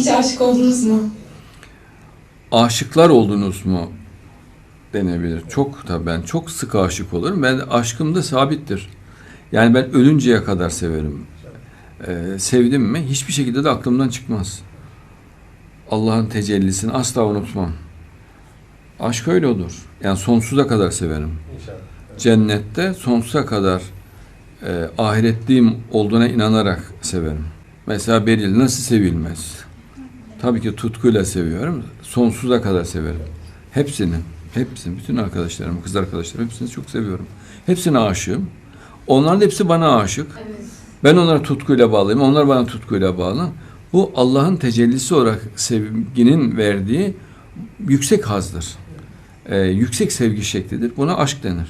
hiç aşık oldunuz mu? aşıklar oldunuz mu denebilir. Çok da ben çok sık aşık olurum. Ben aşkım da sabittir. Yani ben ölünceye kadar severim. Ee, sevdim mi hiçbir şekilde de aklımdan çıkmaz. Allah'ın tecellisini asla unutmam. Aşk öyle olur. Yani sonsuza kadar severim. İnşallah. Cennette sonsuza kadar e, ahiretliyim olduğuna inanarak severim. Mesela Beril nasıl sevilmez? Tabii ki tutkuyla seviyorum. Sonsuza kadar severim. Hepsini, hepsini, bütün arkadaşlarımı, kız arkadaşlarımı hepsini çok seviyorum. Hepsine aşığım. Onların hepsi bana aşık. Evet. Ben onlara tutkuyla bağlıyım, onlar bana tutkuyla bağlı. Bu Allah'ın tecellisi olarak sevginin verdiği yüksek hazdır. Ee, yüksek sevgi şeklidir. Buna aşk denir.